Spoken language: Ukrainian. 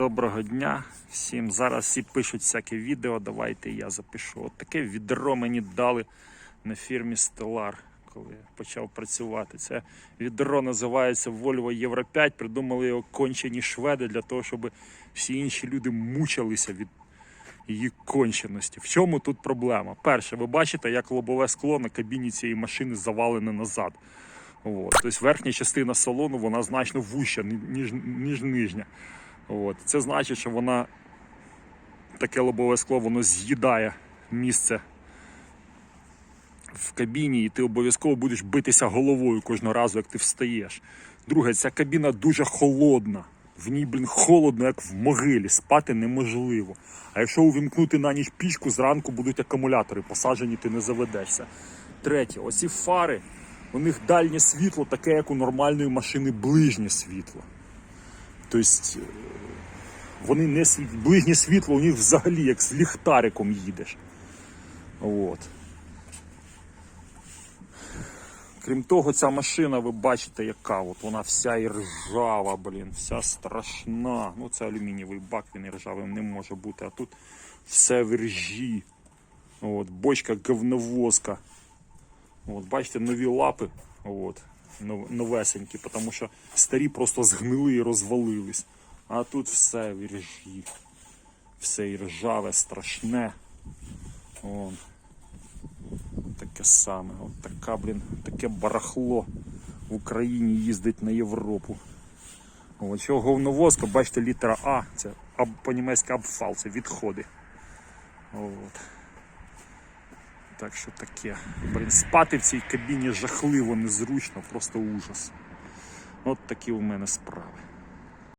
Доброго дня всім. Зараз всі пишуть всяке відео. Давайте я запишу. От таке відро мені дали на фірмі Stellar, коли я почав працювати. Це відро називається Volvo Євро 5. Придумали його кончені шведи для того, щоб всі інші люди мучилися від її конченості. В чому тут проблема? Перше, ви бачите, як лобове скло на кабіні цієї машини завалене назад. От. Тобто верхня частина салону вона значно вуща, ніж, ніж нижня. От. Це значить, що вона таке лобове скло воно з'їдає місце в кабіні, і ти обов'язково будеш битися головою кожного разу, як ти встаєш. Друге, ця кабіна дуже холодна. В ній, блін, холодно, як в могилі, спати неможливо. А якщо увімкнути на ніч пічку, зранку будуть акумулятори посаджені, ти не заведешся. Третє, оці фари, у них дальнє світло, таке, як у нормальної машини, ближнє світло. Тобто вони не ближнє світло у них взагалі як з ліхтариком їдеш. От. Крім того, ця машина, ви бачите, яка от вона вся і ржава, блін, вся страшна. Ну це алюмінієвий бак, він і ржавим не може бути. А тут все в ржі. От, бочка говновозка. От, бачите, нові лапи. От, новесенькі, тому що старі просто згнили і розвалились. А тут все в ржі. Все і ржаве, страшне. Вон. Таке саме. От така, блін, таке барахло в Україні їздить на Європу. От, цього говновозка, бачите, літера А, це по-німецьки абфал, це відходи. От. Так що таке. Блін, спати в цій кабіні жахливо, незручно, просто ужас. От такі у мене справи.